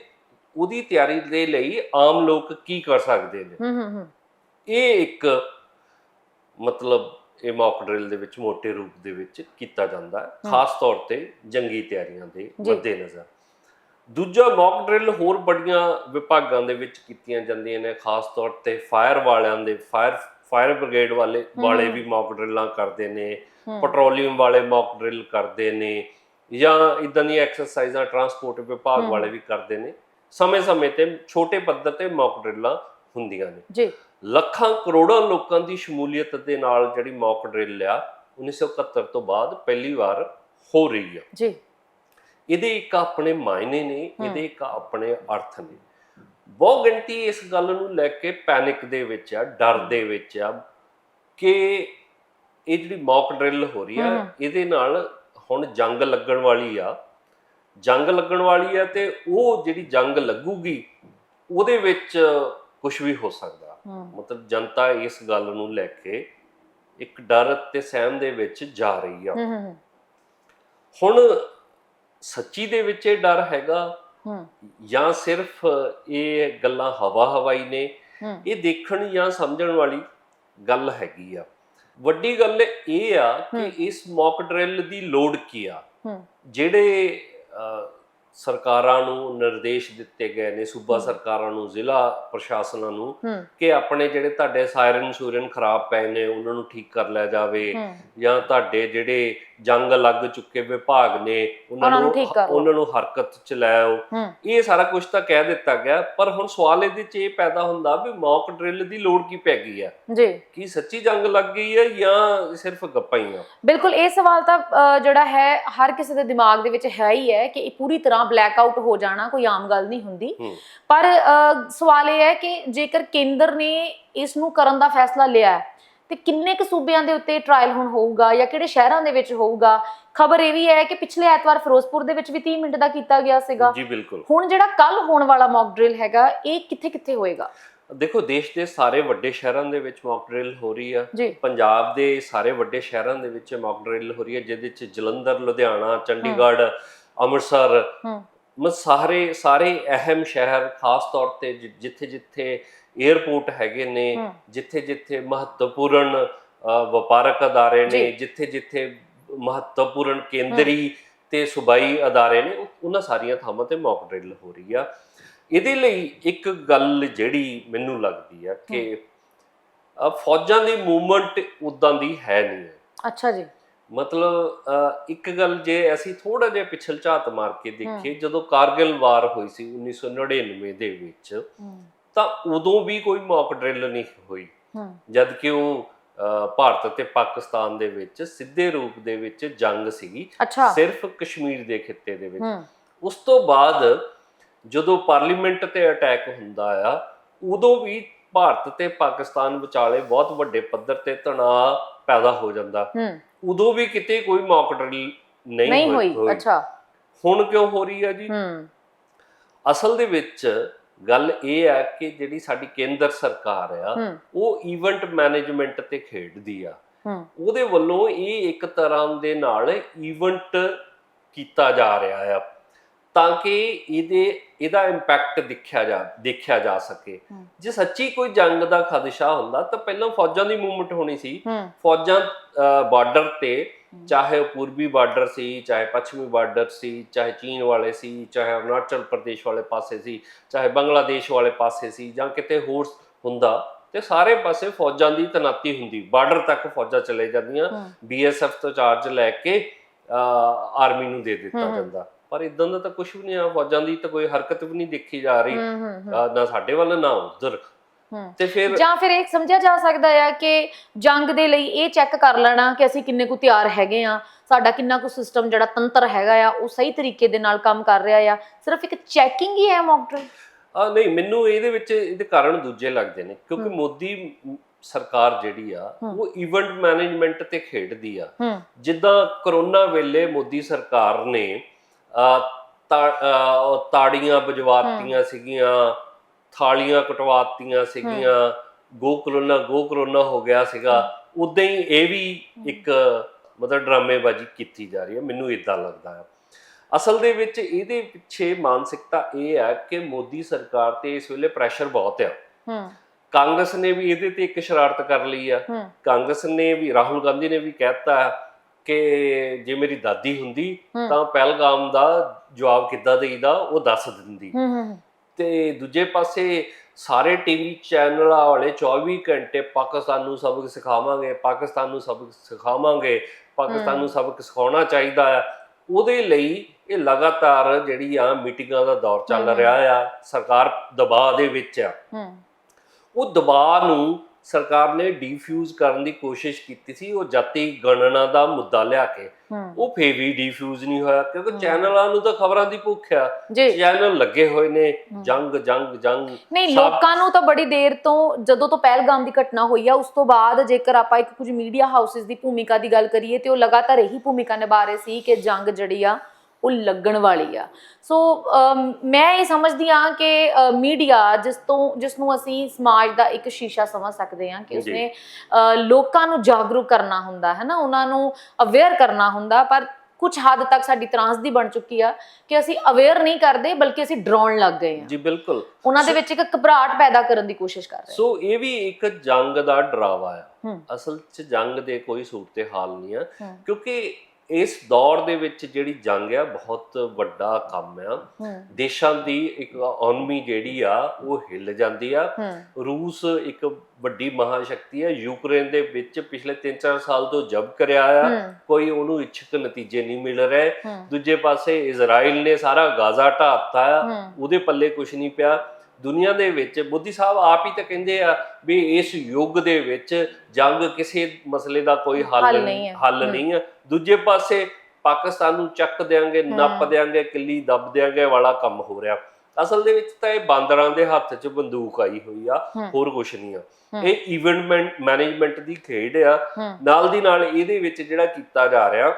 ਉਹਦੀ ਤਿਆਰੀ ਦੇ ਲਈ ਆਮ ਲੋਕ ਕੀ ਕਰ ਸਕਦੇ ਨੇ? ਇਹ ਇੱਕ ਮਤਲਬ ਇਹ ਮੌਕ ਡਰਿਲ ਦੇ ਵਿੱਚ ਮੋٹے ਰੂਪ ਦੇ ਵਿੱਚ ਕੀਤਾ ਜਾਂਦਾ ਹੈ। ਖਾਸ ਤੌਰ ਤੇ ਜੰਗੀ ਤਿਆਰੀਆਂ ਦੇ। ਮੱਦੇਨਜ਼ਰ ਦੂਜਾ ਮੌਕ ਡਰਿਲ ਹੋਰ ਬੜੀਆਂ ਵਿਭਾਗਾਂ ਦੇ ਵਿੱਚ ਕੀਤੀਆਂ ਜਾਂਦੀਆਂ ਨੇ ਖਾਸ ਤੌਰ ਤੇ ਫਾਇਰ ਵਾਲਿਆਂ ਦੇ ਫਾਇਰ ਫਾਇਰ ਬ੍ਰਿਗੇਡ ਵਾਲੇ ਵਾਲੇ। ਵੀ ਮੌਕ ਡਰਿਲਾਂ ਕਰਦੇ ਨੇ ਪੈਟਰੋਲੀਅਮ ਵਾਲੇ ਮੌਕ ਡਰਿਲ ਕਰਦੇ ਨੇ ਜਾਂ ਇਦਾਂ ਦੀਆਂ ਐਕਸਰਸਾਈਜ਼ਾਂ ਟਰਾਂਸਪੋਰਟ ਵਿਭਾਗ। ਵਾਲੇ ਵੀ ਕਰਦੇ ਨੇ ਸਮੇਂ-ਸਮੇਂ ਤੇ ਛੋਟੇ ਪੱਧਰ ਤੇ ਮੌਕ ਡਰਿਲਾਂ ਹੁੰਦੀਆਂ ਨੇ ਜੀ ਲੱਖਾਂ ਕਰੋੜਾਂ ਲੋਕਾਂ ਦੀ ਸ਼ਮੂਲੀਅਤ ਦੇ ਨਾਲ ਜਿਹੜੀ ਮੌਕ ਡਰਿਲ ਆ 1971 ਤੋਂ ਬਾਅਦ ਪਹਿਲੀ ਵਾਰ ਹੋ ਰਹੀ ਆ। ਜੀ। ਇਹਦੇ ਇੱਕ ਆਪਣੇ ਮਾਇਨੇ ਨੇ। ਇਹਦੇ ਇੱਕ ਆਪਣੇ ਅਰਥ ਨੇ। ਬਹੁ ਗਿਣਤੀ ਇਸ ਗੱਲ ਨੂੰ ਲੈ ਕੇ ਪੈਨਿਕ ਦੇ ਵਿੱਚ ਆ ਡਰ ਦੇ ਵਿੱਚ ਆ ਕਿ ਇਹ ਜਿਹੜੀ ਮੌਕ ਡਰਿਲ ਹੋ ਰਹੀ ਆ। ਇਹਦੇ ਨਾਲ ਹੁਣ ਜੰਗ ਲੱਗਣ ਵਾਲੀ ਆ। ਜੰਗ ਲੱਗਣ ਵਾਲੀ ਆ ਤੇ ਉਹ ਜਿਹੜੀ ਜੰਗ ਲੱਗੂਗੀ ਉਹਦੇ ਵਿੱਚ ਕੁਝ ਵੀ ਹੋ ਸਕਦਾ। ਮਤਲਬ ਜਨਤਾ ਇਸ ਗੱਲ ਨੂੰ ਲੈ ਕੇ ਇੱਕ ਡਰ ਤੇ ਸਹਿਮ ਦੇ ਵਿੱਚ ਜਾ ਰਹੀ ਆ। ਹੁਣ ਸੱਚੀ ਦੇ ਵਿੱਚ ਇਹ ਡਰ ਹੈਗਾ ਜਾਂ ਸਿਰਫ ਇਹ ਗੱਲਾਂ ਹਵਾ ਹਵਾਈ ਨੇ ਇਹ ਦੇਖਣ ਜਾਂ ਸਮਝਣ ਵਾਲੀ ਗੱਲ ਹੈਗੀ ਆ। ਵੱਡੀ ਗੱਲ ਇਹ ਆ ਕਿ। ਇਸ ਮੌਕ ਡਰਿਲ ਦੀ ਲੋੜ ਕੀ ਆ? ਜਿਹੜੇ ਸਰਕਾਰਾਂ ਨੂੰ ਨਿਰਦੇਸ਼ ਦਿੱਤੇ ਗਏ ਨੇ ਸੂਬਾ। ਸਰਕਾਰਾਂ ਨੂੰ ਜ਼ਿਲ੍ਹਾ ਪ੍ਰਸ਼ਾਸਨਾਂ ਨੂੰ ਕਿ ਆਪਣੇ ਜਿਹੜੇ ਤੁਹਾਡੇ ਸਾਇਰਨ ਸੂਰਨ ਖਰਾਬ ਪਏ ਨੇ ਉਹਨਾਂ ਨੂੰ ਠੀਕ ਕਰ ਲਿਆ ਜਾਵੇ ਜਾਂ ਤੁਹਾਡੇ ਜਿਹੜੇ ਜੰਗ ਲੱਗ ਚੁੱਕੇ ਵਿਭਾਗ ਨੇ ਉਹਨਾਂ ਨੂੰ। ਉਹਨਾਂ ਨੂੰ ਹਰਕਤ ਚ ਲੈ ਆਓ। ਹੂੰ। ਇਹ ਸਾਰਾ ਕੁਝ ਤਾਂ ਕਹਿ ਦਿੱਤਾ ਗਿਆ ਪਰ ਹੁਣ ਸਵਾਲ ਇਹਦੇ ਚ ਇਹ ਪੈਦਾ ਹੁੰਦਾ ਵੀ ਮੌਕ ਡਰਿਲ ਦੀ ਲੋੜ ਕੀ ਪੈ ਗਈ ਆ? ਜੀ। ਕੀ ਸੱਚੀ ਜੰਗ ਲੱਗ ਗਈ ਹੈ ਜਾਂ ਸਿਰਫ ਗੱਪਾਂ ਹੀ ਆ? ਬਿਲਕੁਲ ਇਹ ਸਵਾਲ ਤਾਂ ਜਿਹੜਾ ਹੈ ਹਰ ਕਿਸੇ ਦੇ ਦਿਮਾਗ ਦੇ ਵਿੱਚ ਹੈ ਹੀ ਹੈ ਕਿ ਇਹ ਪੂਰੀ ਤਰ੍ਹਾਂ ਬਲੈਕ ਆਊਟ ਹੋ ਜਾਣਾ ਕੋਈ ਆਮ ਗੱਲ ਨਹੀਂ ਹੁੰਦੀ। ਪਰ ਸਵਾਲ ਇਹ ਹੈ ਕਿ ਜੇਕਰ ਕੇਂਦਰ ਨੇ ਇਸ ਨੂੰ ਕਰਨ ਦਾ ਫੈਸਲਾ ਲਿਆ ਹੈ, ਤੇ ਕਿੰਨੇ ਕੁ ਸੂਬਿਆਂ ਦੇ ਉੱਤੇ ਟ੍ਰਾਇਲ ਹੁਣ ਹੋਊਗਾ ਜਾਂ ਕਿਹੜੇ ਸ਼ਹਿਰਾਂ ਦੇ ਵਿੱਚ ਹੋਊਗਾ? ਖਬਰ ਇਹ ਵੀ ਹੈ ਕਿ ਪਿਛਲੇ ਐਤਵਾਰ ਫਿਰੋਜ਼ਪੁਰ ਦੇ ਵਿੱਚ ਵੀ 30 ਮਿੰਟ ਦਾ ਕੀਤਾ ਗਿਆ ਸੀਗਾ। ਜੀ ਬਿਲਕੁਲ। ਹੁਣ ਜਿਹੜਾ ਕੱਲ ਹੋਣ ਵਾਲਾ ਮੌਕ ਡਰਿਲ ਹੈਗਾ ਇਹ ਕਿੱਥੇ ਕਿੱਥੇ ਹੋਏਗਾ? ਦੇਖੋ ਦੇਸ਼ ਦੇ ਸਾਰੇ ਵੱਡੇ ਸ਼ਹਿਰਾਂ ਦੇ ਵਿੱਚ ਮੌਕ ਡਰਿਲ ਹੋ ਰਹੀ ਆ। ਜੀ। ਪੰਜਾਬ ਦੇ ਸਾਰੇ ਵੱਡੇ ਸ਼ਹਿਰਾਂ ਦੇ ਵਿੱਚ ਮੌਕ ਡਰਿਲ ਹੋ ਰਹੀ ਹੈ ਜਿਹਦੇ ਚ ਜਲੰਧਰ ਲੁਧਿਆਣਾ ਚੰਡੀਗੜ੍ਹ ਅੰਮ੍ਰਿਤਸਰ। ਹੂੰ। ਮ ਸਾਰੇ ਸਾਰੇ ਅਹਿਮ ਸ਼ਹਿਰ ਖਾਸ ਤੌਰ ਤੇ ਜਿੱਥੇ ਜਿੱਥੇ 에ਅਰਪੋਰਟ ਹੈਗੇ ਨੇ ਜਿੱਥੇ ਜਿੱਥੇ ਮਹੱਤਵਪੂਰਨ ਵਪਾਰਕ ਅਦਾਰੇ ਨੇ। ਜਿੱਥੇ ਜਿੱਥੇ ਮਹੱਤਵਪੂਰਨ ਕੇਂਦਰੀ ਤੇ ਸੂਬਾਈ ਅਦਾਰੇ ਨੇ ਉਹ- ਉਹਨਾਂ ਸਾਰੀਆਂ ਥਾਵਾਂ ਤੇ ਮੌਕ ਡਰਿਲ ਹੋ ਰਹੀ ਆ। ਇਹਦੇ ਲਈ ਇੱਕ ਗੱਲ ਜਿਹੜੀ ਮੈਨੂੰ ਲੱਗਦੀ ਆ ਕਿ ਫੌਜਾਂ ਦੀ ਮੂਵਮੈਂਟ ਉਦਾਂ ਦੀ ਹੈ ਨਹੀਂ। ਅੱਛਾ ਜੀ। ਮਤਲਬ ਇੱਕ ਗੱਲ ਜੇ ਅਸੀਂ ਥੋੜਾ ਜਿਹਾ ਪਿਛਲ ਝਾਤ ਮਾਰ ਕੇ ਦੇਖੀਏ ਜਦੋਂ ਕਾਰਗਿਲ ਵਾਰ ਹੋਈ ਸੀ 1999 ਦੇ ਵਿੱਚ ਤਾਂ ਉਦੋਂ ਵੀ ਕੋਈ ਮੌਕ ਡਰਿਲ ਨਹੀਂ ਹੋਈ। ਜਦ ਕਿ ਉਹ ਭਾਰਤ ਤੇ ਪਾਕਿਸਤਾਨ ਦੇ ਵਿੱਚ ਸਿੱਧੇ ਰੂਪ ਦੇ ਵਿੱਚ ਜੰਗ ਸੀਗੀ ਸਿਰਫ ਕਸ਼ਮੀਰ ਦੇ ਖਿੱਤੇ ਦੇ ਵਿੱਚ। ਉਸ ਤੋਂ ਬਾਅਦ ਜਦੋਂ ਪਾਰਲੀਮੈਂਟ ਤੇ ਅਟੈਕ ਹੁੰਦਾ ਆ ਉਦੋਂ ਵੀ ਭਾਰਤ ਤੇ ਪਾਕਿਸਤਾਨ ਵਿਚਾਲੇ ਬਹੁਤ ਵੱਡੇ ਪੱਧਰ ਤੇ ਤਣਾਅ ਪੈਦਾ ਹੋ ਜਾਂਦਾ। ਉਦੋਂ ਵੀ ਕਿਤੇ ਕੋਈ ਮੌਕ ਡਰਿਲ ਨਹੀਂ ਨਹੀਂ ਹੋਈ ਅੱਛਾ। ਹੁਣ ਕਿਉਂ ਹੋ ਰਹੀ ਹੈ ਜੀ? ਹੂੰ। ਅਸਲ ਦੇ ਵਿੱਚ ਗੱਲ ਇਹ ਹੈ ਕਿ ਜਿਹੜੀ ਸਾਡੀ ਕੇਂਦਰ ਸਰਕਾਰ ਆ ਉਹ ਇਵੈਂਟ ਮੈਨੇਜਮੈਂਟ ਤੇ ਖੇਡਦੀ ਆ। ਉਹਦੇ ਵੱਲੋਂ ਇਹ ਇੱਕ ਤਰ੍ਹਾਂ ਦੇ ਨਾਲ ਇਵੈਂਟ ਕੀਤਾ ਜਾ ਰਿਹਾ ਆ। ਤਾਂ ਕਿ ਇਹਦੇ ਇਹਦਾ ਇੰਪੈਕਟ ਦੇਖਿਆ ਜਾ ਦੇਖਿਆ ਜਾ ਸਕੇ। ਜੇ ਸੱਚੀ ਕੋਈ ਜੰਗ ਦਾ ਖਦਸ਼ਾ ਹੁੰਦਾ ਤਾਂ ਪਹਿਲਾਂ ਫੌਜਾਂ ਦੀ ਮੂਵਮੈਂਟ ਹੋਣੀ ਸੀ। ਫੌਜਾਂ ਬਾਰਡਰ ਤੇ ਚਾਹੇ ਉਹ ਪੂਰਬੀ ਬਾਰਡਰ ਸੀ ਚਾਹੇ ਪੱਛਮੀ ਬਾਰਡਰ ਸੀ ਚਾਹੇ ਚੀਨ ਵਾਲੇ ਸੀ ਚਾਹੇ ਅਰੁਣਾਚਲ ਪ੍ਰਦੇਸ਼ ਵਾਲੇ ਪਾਸੇ ਸੀ ਚਾਹੇ ਬੰਗਲਾਦੇਸ਼ ਵਾਲੇ ਪਾਸੇ ਸੀ ਜਾਂ ਕਿਤੇ ਹੋਰ ਹੁੰਦਾ ਤੇ ਸਾਰੇ ਪਾਸੇ ਫੌਜਾਂ ਦੀ ਤਨਾਤੀ ਹੁੰਦੀ। ਬਾਰਡਰ ਤੱਕ ਫੌਜਾਂ ਚਲੇ ਜਾਂਦੀਆਂ। ਬੀਐਸਐਫ ਤੋਂ ਚਾਰਜ ਲੈ ਕੇ ਆਰਮੀ ਨੂੰ ਦੇ ਦਿੱਤਾ। ਜਾਂਦਾ। ਪਰ ਇਦਾਂ ਦਾ ਤਾਂ ਕੁਝ ਵੀ ਨਹੀਂ ਆ ਫੌਜਾਂ ਦੀ ਤਾਂ ਕੋਈ ਹਰਕਤ ਵੀ ਨਹੀਂ ਦੇਖੀ ਜਾ ਰਹੀ। ਨਾ ਸਾਡੇ ਵੱਲ ਨਾ ਉਧਰ। ਤੇ ਫਿਰ ਜਾਂ ਫਿਰ ਇਹ ਸਮਝਿਆ ਜਾ ਸਕਦਾ ਹੈ ਕਿ ਜੰਗ ਦੇ ਲਈ ਇਹ ਚੈੱਕ ਕਰ ਲੈਣਾ ਕਿ ਅਸੀਂ ਕਿੰਨੇ ਕੁ ਤਿਆਰ ਹੈਗੇ ਆ ਸਾਡਾ ਕਿੰਨਾ ਕੁ ਸਿਸਟਮ ਜਿਹੜਾ ਤੰਤਰ ਹੈਗਾ ਆ ਉਹ ਸਹੀ ਤਰੀਕੇ ਦੇ ਨਾਲ ਕੰਮ ਕਰ ਰਿਹਾ ਆ। ਸਿਰਫ ਇੱਕ ਚੈਕਿੰਗ ਹੀ ਹੈ ਮੌਕ ਡਰਿਲ ਆ ਨਹੀਂ ਮੈਨੂੰ ਇਹਦੇ ਵਿੱਚ ਇਹਦੇ ਕਾਰਨ ਦੂਜੇ ਲੱਗਦੇ ਨੇ ਕਿਉਂਕਿ। ਮੋਦੀ ਸਰਕਾਰ ਜਿਹੜੀ ਆ। ਉਹ ਇਵੈਂਟ ਮੈਨੇਜਮੈਂਟ ਤੇ ਖੇਡਦੀ ਆ। ਜਿੱਦਾਂ ਕਰੋਨਾ ਵੇਲੇ ਮੋਦੀ ਸਰਕਾਰ ਨੇ ਤਾੜੀਆਂ ਵਜਵਾਤੀਆਂ ਸੀਗੀਆਂ ਥਾਲੀਆਂ ਕਟਵਾਤੀਆਂ ਸੀਗੀਆਂ ਗੋ ਕਰੋਨਾ ਗੋ ਕਰੋਨਾ ਹੋ ਗਿਆ ਸੀਗਾ। ਉਦਾਂ ਹੀ ਇਹ ਵੀ ਇੱਕ ਮਤਲਬ ਡਰਾਮੇਬਾਜ਼ੀ ਕੀਤੀ ਜਾ ਰਹੀ ਹੈ ਮੈਨੂੰ ਇਦਾਂ ਲੱਗਦਾ ਹੈ। ਅਸਲ ਦੇ ਵਿੱਚ ਇਹਦੇ ਪਿੱਛੇ ਮਾਨਸਿਕਤਾ ਇਹ ਹੈ ਕਿ ਮੋਦੀ ਸਰਕਾਰ ਤੇ ਇਸ ਵੇਲੇ ਪ੍ਰੈਸ਼ਰ ਬਹੁਤ ਆ। ਹੂੰ। ਕਾਂਗਰਸ ਨੇ ਵੀ ਇਹਦੇ ਤੇ ਇੱਕ ਸ਼ਰਾਰਤ ਕਰ ਲਈ ਆ। ਕਾਂਗਰਸ ਨੇ ਵੀ ਰਾਹੁਲ ਗਾਂਧੀ ਨੇ ਵੀ ਕਹਿਤਾ ਕਿ ਜੇ ਮੇਰੀ ਦਾਦੀ ਹੁੰਦੀ। ਤਾਂ ਪਹਿਲਗਾਮ ਦਾ ਜਵਾਬ ਕਿੱਦਾਂ ਦੇਈਦਾ ਉਹ ਦੱਸ ਦਿੰਦੀ। ਤੇ ਦੂਜੇ ਪਾਸੇ ਸਾਰੇ ਟੀਵੀ ਚੈਨਲਾਂ ਵਾਲੇ 24 ਘੰਟੇ ਪਾਕਿਸਤਾਨ ਨੂੰ ਸਬਕ ਸਿਖਾਵਾਂਗੇ ਪਾਕਿਸਤਾਨ ਨੂੰ ਸਬਕ ਸਿਖਾਵਾਂਗੇ ਪਾਕਿਸਤਾਨ ਨੂੰ ਸਬਕ ਸਿਖਾਉਣਾ ਚਾਹੀਦਾ ਹੈ ਉਹਦੇ ਲਈ ਇਹ ਲਗਾਤਾਰ ਜਿਹੜੀ ਆ ਮੀਟਿੰਗਾਂ ਦਾ ਦੌਰ ਚੱਲ। ਰਿਹਾ ਆ ਸਰਕਾਰ ਦਬਾਅ ਦੇ ਵਿੱਚ ਆ। ਉਹ ਦਬਾਅ ਨੂੰ ਸਰਕਾਰ ਨੇ ਡੀਫਿਊਜ਼ ਕਰਨ ਦੀ ਕੋਸ਼ਿਸ਼ ਕੀਤੀ ਸੀ ਉਹ ਜਾਤੀ ਗਣਨਾ ਦਾ ਮੁੱਦਾ ਲਿਆ ਕੇ। ਉਹ ਫੇਰ ਵੀ ਡੀਫਿਊਜ਼ ਨਹੀਂ ਹੋਇਆ ਕਿਉਂਕਿ। ਚੈਨਲਾਂ ਨੂੰ ਤਾਂ ਖਬਰਾਂ ਦੀ ਭੁੱਖ ਆ। ਚੈਨਲ ਲੱਗੇ ਹੋਏ ਨੇ। ਜੰਗ ਜੰਗ ਜੰਗ। ਨਹੀਂ ਲੋਕਾਂ ਨੂੰ ਤਾਂ ਬੜੀ ਦੇਰ ਤੋਂ ਜਦੋਂ ਤੋਂ ਪਹਿਲਗਾਮ ਦੀ ਘਟਨਾ ਹੋਈ ਆ ਉਸ ਤੋਂ ਬਾਅਦ ਜੇਕਰ ਆਪਾਂ ਇੱਕ ਕੁਝ ਮੀਡੀਆ ਹਾਊਸਸ ਦੀ ਭੂਮਿਕਾ ਦੀ ਗੱਲ ਕਰੀਏ ਤੇ ਉਹ ਲਗਾਤਾਰ ਇਹੀ ਭੂਮਿਕਾ ਨਿਭਾ ਰਹੇ ਸੀ ਕਿ ਜੰਗ ਜਿਹੜੀ ਆ ਉਹ ਲੱਗਣ ਵਾਲੀ ਆ। ਸੋ ਮੈਂ ਇਹ ਸਮਝਦੀ ਆ ਕਿ ਮੀਡੀਆ ਜਿਸ ਤੋਂ ਜਿਸ ਨੂੰ ਅਸੀਂ ਸਮਾਜ ਦਾ ਇੱਕ ਸ਼ੀਸ਼ਾ ਸਮਝ ਸਕਦੇ ਹਾਂ ਕਿ। ਉਸਨੇ ਲੋਕਾਂ ਨੂੰ ਜਾਗਰੂਕ ਕਰਨਾ ਹੁੰਦਾ ਹੈ ਨਾ ਉਹਨਾਂ ਨੂੰ ਅਵੇਅਰ ਕਰਨਾ ਹੁੰਦਾ ਪਰ ਕੁਝ ਹੱਦ ਤੱਕ ਸਾਡੀ ਤਰਾਸ ਦੀ ਬਣ ਚੁੱਕੀ ਆ ਕਿ ਅਸੀਂ ਅਵੇਅਰ ਨਹੀਂ ਕਰਦੇ ਬਲਕਿ ਅਸੀਂ ਡਰਾਉਣ ਲੱਗ ਗਏ ਆ ਜੀ ਬਿਲਕੁਲ। ਉਹਨਾਂ ਦੇ ਵਿੱਚ ਇੱਕ ਘਬਰਾਹਟ ਪੈਦਾ ਕਰਨ ਦੀ ਕੋਸ਼ਿਸ਼ ਕਰ ਰਹੇ ਸੋ ਇਹ ਵੀ ਇੱਕ ਜੰਗ ਦਾ ਡਰਾਵਾ ਆ। ਅਸਲ 'ਚ ਜੰਗ ਦੇ ਕੋਈ ਸੂਰਤੇ ਹਾਲ ਨਹੀਂ ਆ ਕਿਉਂਕਿ ਇਸ ਦੌਰ ਦੇ ਵਿੱਚ ਜਿਹੜੀ ਜੰਗ ਆ ਬਹੁਤ ਵੱਡਾ ਕੰਮ ਆ। ਦੇਸ਼ਾਂ ਦੀ ਇੱਕ ਇਕਨੋਮੀ ਜਿਹੜੀ ਆ ਉਹ ਹਿੱਲ ਜਾਂਦੀ ਆ। ਰੂਸ ਇੱਕ ਵੱਡੀ ਮਹਾਸ਼ਕਤੀ ਹੈ ਯੂਕਰੇਨ ਦੇ ਵਿੱਚ ਪਿਛਲੇ 3-4 ਸਾਲ ਤੋਂ ਜਬ ਕਰਿਆ ਆ। ਕੋਈ ਉਹਨੂੰ ਇੱਛਤ ਨਤੀਜੇ ਨਹੀਂ ਮਿਲ ਰਹੇ। ਦੂਜੇ ਪਾਸੇ ਇਜ਼ਰਾਈਲ ਨੇ ਸਾਰਾ ਗਾਜ਼ਾ ਆ। ਹੂੰ। ਉਹਦੇ ਪੱਲੇ ਕੁਝ ਨਹੀਂ ਪਿਆ। ਦੁਨੀਆ ਦੇ ਵਿੱਚ ਮੋਦੀ ਸਾਹਿਬ ਆਪ ਹੀ ਤਾਂ ਕਹਿੰਦੇ ਆ ਵੀ ਇਸ ਯੁੱਗ ਦੇ ਵਿੱਚ ਜੰਗ ਕਿਸੇ ਮਸਲੇ ਦਾ ਕੋਈ ਹੱਲ ਹੱਲ ਨਹੀਂ ਹੈ। ਦੂਜੇ ਪਾਸੇ ਪਾਕਿਸਤਾਨ ਨੂੰ ਚੱਕ ਦੇਾਂਗੇ ਨੱਪ ਦੇਾਂਗੇ ਕਿੱਲੀ ਦੱਬ ਦੇਾਂਗੇ ਵਾਲਾ ਕੰਮ ਹੋ ਰਿਹਾ। ਅਸਲ ਦੇ ਵਿੱਚ ਤਾਂ ਇਹ ਬਾਂਦਰਾਂ ਦੇ ਹੱਥ 'ਚ ਬੰਦੂਕ ਆਈ ਹੋਈ ਆ। ਹੋਰ ਕੁਝ ਨਹੀਂ ਆ। ਇਹ ਇਵੈਂਟ ਮੈਨੇਜਮੈਂਟ ਦੀ ਖੇਡ ਆ। ਨਾਲ ਦੀ ਨਾਲ ਇਹਦੇ ਵਿੱਚ ਜਿਹੜਾ ਕੀਤਾ ਜਾ ਰਿਹਾ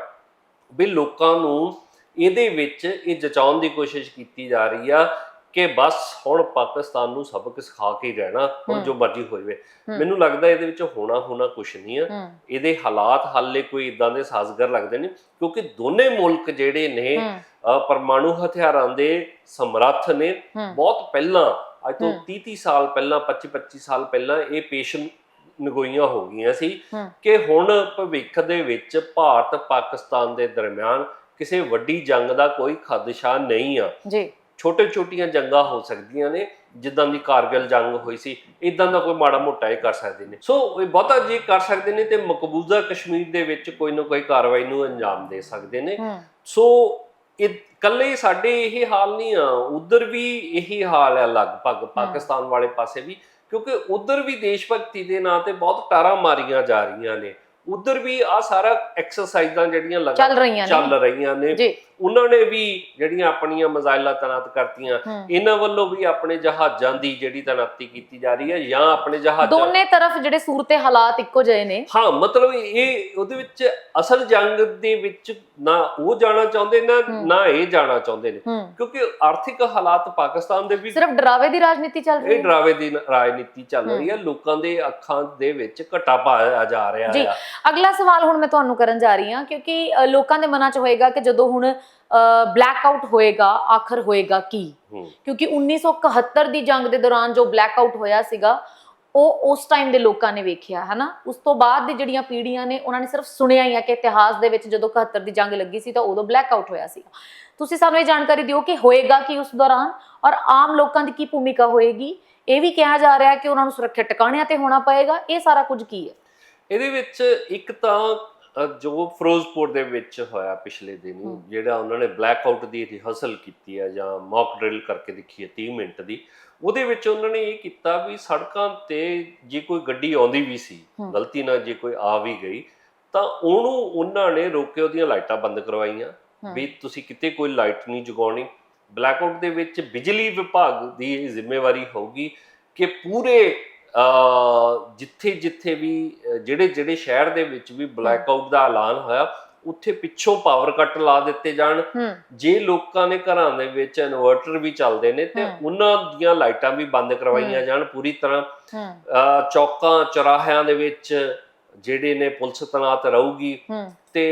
ਵੀ ਲੋਕਾਂ ਨੂੰ ਇਹਦੇ ਵਿੱਚ ਇਹ ਜਚਾਉਣ ਦੀ ਕੋਸ਼ਿਸ਼ ਕੀਤੀ ਜਾ ਰਹੀ ਆ ਕਿ ਬਸ ਹੁਣ ਪਾਕਿਸਤਾਨ ਨੂੰ ਸਬਕ ਸਿਖਾ ਕੇ ਰਹਿਣਾ ਹੁਣ। ਜੋ ਮਰਜ਼ੀ ਹੋ। ਜਾਵੇ। ਮੈਨੂੰ ਲੱਗਦਾ ਇਹਦੇ ਵਿੱਚ ਹੋਣਾ ਹੋਣਾ ਕੁਝ ਨਹੀਂ ਆ। ਇਹਦੇ ਹਾਲਾਤ ਹਾਲੇ ਕੋਈ ਇਦਾਂ ਦੇ ਸਾਜ਼ਗਰ ਲੱਗਦੇ ਨੇ ਕਿਉਂਕਿ ਦੋਨੇ ਮੁਲਕ ਜਿਹੜੇ ਨੇ ਪਰਮਾਣੂ ਹਥਿਆਰਾਂ ਦੇ ਸਮਰੱਥ ਨੇ। ਬਹੁਤ ਪਹਿਲਾਂ ਅੱਜ ਤੋਂ ਹਮ। 30 30 ਸਾਲ ਪਹਿਲਾਂ 25 25 ਸਾਲ ਪਹਿਲਾਂ ਇਹ ਪੇਸ਼ਨ ਨਗੋਈਆਂ ਹੋ ਗਈਆਂ ਸੀ ਕਿ ਹੁਣ ਭਵਿੱਖ ਦੇ ਵਿੱਚ ਭਾਰਤ ਪਾਕਿਸਤਾਨ ਦੇ ਦਰਮਿਆਨ ਕਿਸੇ ਵੱਡੀ ਜੰਗ ਦਾ ਕੋਈ ਖਦਸ਼ਾ ਨਹੀਂ ਆ। ਜੀ। ਛੋਟੇ ਛੋਟੀਆਂ ਜੰਗਾਂ ਹੋ ਸਕਦੀਆਂ ਨੇ ਜਿੱਦਾਂ ਦੀ ਕਾਰਗਿਲ ਜੰਗ ਹੋਈ ਸੀ ਇਦਾਂ ਦਾ ਕੋਈ ਮਾੜਾ ਮੋਟਾ ਇਹ ਕਰ ਸਕਦੇ ਨੇ। ਸੋ ਇਹ ਬਹੁਤਾ ਜੇ ਕਰ ਸਕਦੇ ਨੇ ਤੇ ਮਕਬੂਜ਼ਾ ਕਸ਼ਮੀਰ ਦੇ ਵਿੱਚ ਕੋਈ ਨਾ ਕੋਈ ਕਾਰਵਾਈ ਨੂੰ ਅੰਜਾਮ ਦੇ ਸਕਦੇ ਨੇ। ਸੋ ਇਹ ਕੱਲੇ ਸਾਡੇ ਇਹ ਹਾਲ ਨਹੀਂ ਆ ਉਧਰ ਵੀ ਇਹੀ ਹਾਲ ਹੈ ਲਗਭਗ ਪਾਕਿਸਤਾਨ ਵਾਲੇ ਪਾਸੇ ਵੀ ਕਿਉਂਕਿ ਉਧਰ ਵੀ ਦੇਸ਼ ਭਗਤੀ ਦੇ ਨਾਂ ਤੇ ਬਹੁਤ ਟਾਰਾਂ ਮਾਰੀਆਂ ਜਾ ਰਹੀਆਂ ਨੇ। ਉਧਰ ਵੀ ਆ ਸਾਰਾ ਐਕਸਰਸਾਈਜ਼ਾਂ ਜਿਹੜੀਆਂ ਚੱਲ ਲਗਾ ਰਹੀਆਂ ਚੱਲ ਰਹੀਆਂ ਨੇ। ਜੀ। ਉਹਨਾਂ ਨੇ ਵੀ ਜਿਹੜੀਆਂ ਆਪਣੀਆਂ ਮਜ਼ਾਇਲਾਂ ਤੈਨਾਤ ਕਰਤੀਆਂ। ਇਹਨਾਂ ਵੱਲੋਂ ਵੀ ਆਪਣੇ ਜਹਾਜ਼ਾਂ ਦੀ ਜਿਹੜੀ ਤੈਨਾਤੀ ਕੀਤੀ ਜਾ ਰਹੀ ਹੈ ਜਾਂ ਆਪਣੇ ਜਹਾਜ਼ਾਂ ਦੋਨੇ ਤਰਫ ਜਿਹੜੇ ਸੂਰਤੇ ਹਾਲਾਤ ਇੱਕੋ ਜਿਹੇ ਨੇ। ਹਾਂ ਮਤਲਬ ਇਹ ਉਹਦੇ ਵਿੱਚ ਅਸਲ ਜੰਗ ਦੇ ਵਿੱਚ ਨਾ ਉਹ ਜਾਣਾ ਚਾਹੁੰਦੇ ਨਾ। ਨਾ ਇਹ ਜਾਣਾ ਚਾਹੁੰਦੇ ਨੇ। ਕਿਉਂਕਿ ਆਰਥਿਕ ਹਾਲਾਤ ਪਾਕਿਸਤਾਨ ਦੇ ਵੀ ਸਿਰਫ ਡਰਾਵੇ ਦੀ ਰਾਜਨੀਤੀ ਚੱਲ ਰਹੀ ਇਹ ਹੈ। ਡਰਾਵੇ ਦੀ ਰਾਜਨੀਤੀ ਚੱਲ ਰਹੀ ਹੈ। ਲੋਕਾਂ ਦੇ ਅੱਖਾਂ ਦੇ ਵਿੱਚ ਘਟਾ ਪਾਇਆ ਜਾ ਰਿਹਾ ਜੀ। ਹੈ ਅਗਲਾ ਸਵਾਲ ਹੁਣ ਮੈਂ ਤੁਹਾਨੂੰ ਕਰਨ ਜਾ ਰਹੀ ਹਾਂ ਕਿਉਂਕਿ ਲੋਕਾਂ ਦੇ ਮਨਾਂ 'ਚ ਹੋਏਗਾ ਕਿ ਜਦੋਂ ਹੁਣ ਬਲੈਕ ਆਊਟ ਹੋਏਗਾ ਆਖਰ ਹੋਏਗਾ ਕੀ? ਹੂੰ। ਕਿਉਂਕਿ 1971 ਦੀ ਜੰਗ ਦੇ ਦੌਰਾਨ ਜੋ ਬਲੈਕ ਆਊਟ ਹੋਇਆ ਸੀਗਾ ਉਹ ਉਸ ਟਾਈਮ ਦੇ ਲੋਕਾਂ ਨੇ ਵੇਖਿਆ ਹਨਾ? ਉਸ ਤੋਂ ਬਾਅਦ ਦੀ ਜਿਹੜੀਆਂ ਪੀੜ੍ਹੀਆਂ ਨੇ ਉਹਨਾਂ ਨੇ ਸਿਰਫ ਸੁਣਿਆ ਹੀ ਆ ਕਿ ਇਤਿਹਾਸ ਦੇ ਵਿੱਚ ਜਦੋਂ 71 ਦੀ ਜੰਗ ਲੱਗੀ ਸੀ ਤਾਂ ਉਦੋਂ ਬਲੈਕ ਆਊਟ ਹੋਇਆ ਸੀ ਤੁਸੀਂ ਸਾਨੂੰ ਇਹ ਜਾਣਕਾਰੀ ਦਿਓ ਕਿ ਹੋਏਗਾ ਕੀ ਉਸ ਦੌਰਾਨ ਔਰ ਆਮ ਲੋਕਾਂ ਦੀ ਕੀ ਭੂਮਿਕਾ ਹੋਏਗੀ? ਇਹ ਵੀ ਕਿਹਾ ਜਾ ਰਿਹਾ ਕਿ ਉਹਨਾਂ ਨੂੰ ਸੁਰੱਖਿਅਤ ਟਿਕਾਣਿਆਂ ਤੇ ਹੋਣਾ ਪਏਗਾ ਇਹ ਸਾਰਾ ਕੁਝ ਕੀ ਹੈ? ਇਹਦੇ ਵਿੱਚ ਇੱਕ ਤਾਂ ਜੋ ਫਿਰੋਜ਼ਪੁਰ ਦੇ ਵਿੱਚ ਹੋਇਆ ਪਿਛਲੇ ਦਿਨੀ। ਜਿਹੜਾ ਉਹਨਾਂ ਨੇ ਬਲੈਕ ਆਊਟ ਦੀ ਰਿਹਰਸਲ ਕੀਤੀ ਹੈ ਜਾਂ ਮੌਕ ਡਰਿਲ ਕਰਕੇ ਦੇਖੀ ਹੈ 30 ਮਿੰਟ ਦੀ ਉਹਦੇ ਵਿੱਚ ਉਹਨਾਂ ਨੇ ਇਹ ਕੀਤਾ ਵੀ ਸੜਕਾਂ ਤੇ ਜੇ ਕੋਈ ਗੱਡੀ ਆਉਂਦੀ ਵੀ ਸੀ। ਗਲਤੀ ਨਾਲ ਜੇ ਕੋਈ ਆ ਵੀ ਗਈ ਤਾਂ ਉਹਨੂੰ ਉਹਨਾਂ ਨੇ ਰੋਕ ਕੇ ਉਹਦੀਆਂ ਲਾਈਟਾਂ ਬੰਦ ਕਰਵਾਈਆਂ। ਵੀ ਤੁਸੀਂ ਕਿਤੇ ਕੋਈ ਲਾਈਟ ਨਹੀਂ ਜਗਾਉਣੀ ਬਲੈਕ ਆਊਟ ਦੇ ਵਿੱਚ ਬਿਜਲੀ ਵਿਭਾਗ ਦੀ ਜ਼ਿੰਮੇਵਾਰੀ ਹੋਊਗੀ ਕਿ ਪੂਰੇ ਜਿੱਥੇ ਜਿੱਥੇ ਵੀ ਜਿਹੜੇ ਜਿਹੜੇ ਸ਼ਹਿਰ ਦੇ ਵਿੱਚ ਵੀ ਬਲੈਕ ਆਊਟ ਦਾ ਐਲਾਨ ਹੋਇਆ ਉੱਥੇ ਪਿੱਛੋਂ ਪਾਵਰ ਕੱਟ ਲਾ ਦਿੱਤੇ ਜਾਣ। ਜੇ ਲੋਕਾਂ ਦੇ ਘਰਾਂ ਦੇ ਵਿੱਚ ਇਨਵਰਟਰ ਵੀ ਚੱਲਦੇ ਨੇ ਤੇ। ਉਹਨਾਂ ਦੀਆਂ ਲਾਈਟਾਂ ਵੀ ਬੰਦ ਕਰਵਾਈਆਂ ਜਾਣ ਪੂਰੀ ਤਰ੍ਹਾਂ। ਚੌਕਾਂ ਚੌਰਾਹਿਆਂ ਦੇ ਵਿੱਚ ਜਿਹੜੇ ਨੇ ਪੁਲਿਸ ਤਨਾਤ ਰਹੂਗੀ ਤੇ